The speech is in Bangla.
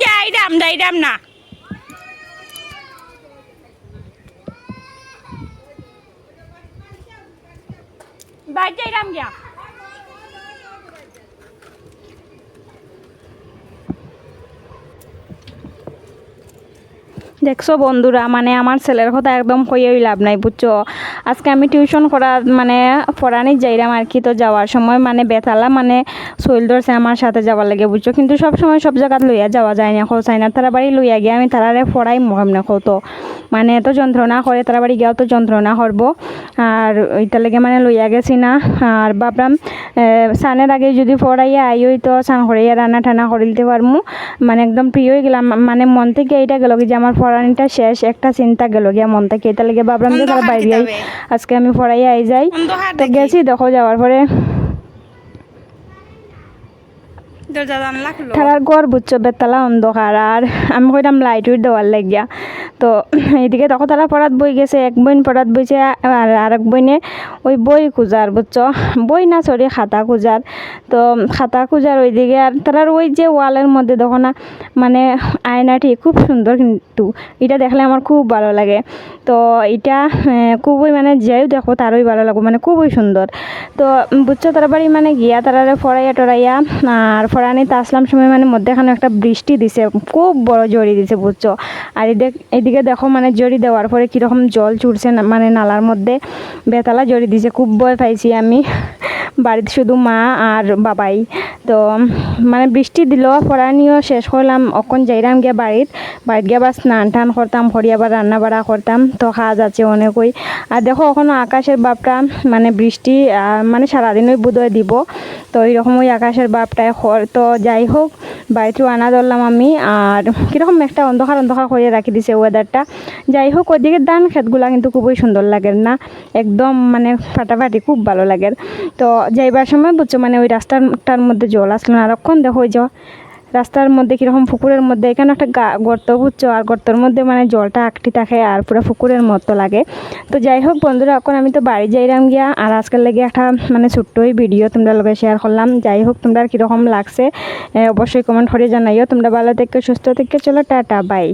যাইরাম যাইরাম না বাই যাইরাম গিয়া দেখছ বন্ধুরা মানে আমার ছেলের কথা একদম কইয়েই লাভ নাই, বুঝছ? আজকে আমি টিউশন করা মানে পড়ানি যাইরাম আর কি, তো যাওয়ার সময় মানে বেতালা মানে শৈল ধরছে আমার সাথে যাওয়ার লাগে, বুঝছ? কিন্তু সব সময় সব জায়গাত লইয়া যাওয়া যায় না খো চাই না তারা বাড়ি লইয়া গিয়ে আমি তারারে পড়াই মহাম না তো। মানে এত যন্ত্রণা করে, তারা বাড়ি গিয়াও তো যন্ত্রণা করব। আর ওইটা লেগে মানে লইয়া গেছি না। আর ভাবলাম সানের আগে যদি পড়াইয়া আই, ওই তো স্নান করাইয়া রান্না টানা করে দিতে পারমু। মানে একদম প্রিয় গেলাম মানে মন থেকে এইটা গেল কি যে আমার পড়ানিটা শেষ একটা চিন্তা গেল গিয়া মন থেকে এটা লেগে ভাবলাম যে তারা বাইরে আজকে আমি পড়াইয়া আই যাই। তো গেছি দেখো যাওয়ার পরে। খুলো বুঝছ, বেতালা অন্ধকার আর আমি কইলাম লাইট উইট দেওয়ার লাগিয়া। তো এইদিকে তখন তারা পড়াত বই গেছে, এক বইন পড়াত বইছে আর আরেক বইনে ওই বই খুঁজার, বুঝছ? বই না সরি খাতা খুঁজার। তো খাতা খুঁজার ওইদিকে আর তারার ওই যে ওয়ালের মধ্যে দেখো না মানে আয়নাটি খুব সুন্দর কিন্তু, এটা দেখলে আমার খুব ভালো লাগে। তো এটা খুবই মানে যেও দেখো তারই ভালো লাগবে মানে খুবই সুন্দর। তো বুঝছ তারা বাড়ি মানে গিয়া তারারে ফড়াইয়া টরাইয়া আর ফড়ানিতে আসলাম সময় মানে মধ্যেখানে একটা বৃষ্টি দিছে, খুব বড় জড়ি দিছে বুঝছ। আর এদিকে এদিকে দেখো মানে জড়ি দেওয়ার পরে কীরকম জল চুরছে না- মানে নালার মধ্যে, বেতালা জড়ি দিছে, খুব ভয় পাইছি আমি। বাড়িতে শুধু মা আর বাবাই। তো মানে বৃষ্টি দিল, পড়ানিও শেষ করলাম অখন যাইরাম গিয়ে বাড়িত। বাড়িত গিয়ে আবার স্নান টান করতাম করি আবার রান্না বাড়া করতাম, তো কাজ আছে অনেকই। আর দেখো এখনও আকাশের বাপটা মানে বৃষ্টি মানে সারাদিনই বোধহয় দিব, তো এইরকম ওই আকাশের বাপটায় তো যাই হোক বাড়িতেও আনা ধরলাম আমি। আর কীরকম একটা অন্ধকার অন্ধকার করে রাখি দিছে ওয়েদারটা যাই হোক, ওইদিকে ধান ক্ষেতগুলা কিন্তু খুবই সুন্দর লাগে না। একদম মানে ফাটাফাটি খুব ভালো লাগে তো যাইবার সময় বুঝছ মানে ওই রাস্তাটার মধ্যে জল আসলো না। আরক্ষণ দেখো ওই যে রাস্তার মধ্যে কীরকম পুকুরের মধ্যে, এখানে একটা গর্ত বুঝছ? আর গর্তর মধ্যে মানে জলটা আঁকটি থাকে আর পুরো পুকুরের মতো লাগে। তো যাই হোক বন্ধুরা, এখন আমি তো বাড়ি যাইলাম গিয়া, আর আজকাল লেগে একটা মানে ছোট্টই ভিডিও তোমরা লগে শেয়ার করলাম। যাই হোক, তোমরা কীরকম লাগছে অবশ্যই কমেন্ট করে জানাইও। তোমরা ভালো থেকে, সুস্থ থেকে, চলো টাটা বাই